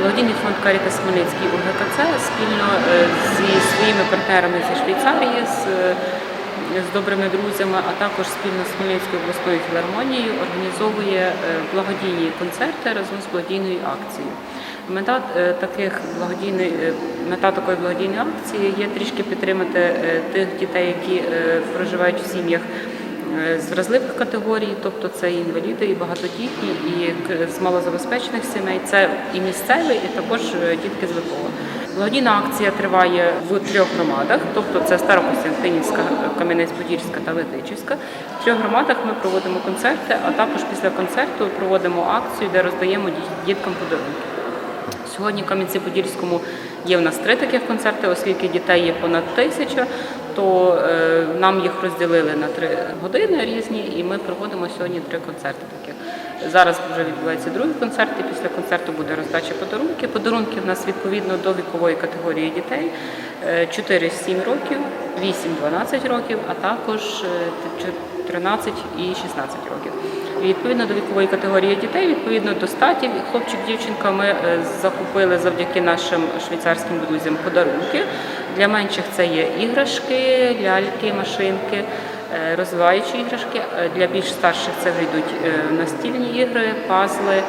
Благодійний фонд Карітас Хмельницький УГКЦ спільно е, зі своїми партнерами зі Швейцарії, з, е, з добрими друзями, а також спільно з Хмельницькою обласною філармонією організовує е, благодійні концерти разом з благодійною акцією. Мета таких благодійної е, мета такої благодійної акції є трішки підтримати тих дітей, які проживають в сім'ях з вразливих категорій, тобто це і інваліди, і багатодітні, і з малозабезпечених сімей. Це і місцеві, і також е, дітки з ВПО. Благодійна акція триває в трьох громадах, тобто це Старокостянтинівська, Кам'янець-Подільська та Летичівська. В трьох громадах ми проводимо концерти, а також після концерту проводимо акцію, де роздаємо діт- діткам подарунки. Сьогодні в Кам'янці-Подільському є в нас три таких концерти, оскільки дітей є понад тисяча, то е, нам їх розділили на три години різні, і ми проводимо сьогодні три концерти таких. Зараз вже відбувається другий концерт, і після концерту буде роздача подарунків. Подарунки в нас відповідно до вікової категорії дітей е, 4-7 років, 8-12 років, а також е, 13 і 16 років. Відповідно до вікової категорії дітей, відповідно до статі, хлопчик, дівчинка, ми е, закупили завдяки нашим швейцарським друзям подарунки. Для менших це є іграшки, ляльки, машинки, е, розвиваючі іграшки. Е, Для більш старших це вже йдуть е, настільні ігри, пазли. Е,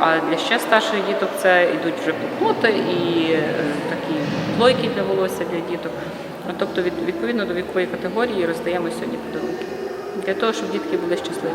А для ще старших діток це йдуть вже блокноти і е, такі плойки для волосся для діток. Тобто, від- відповідно до вікової категорії роздаємо сьогодні подарунки для того, щоб дітки були щасливі.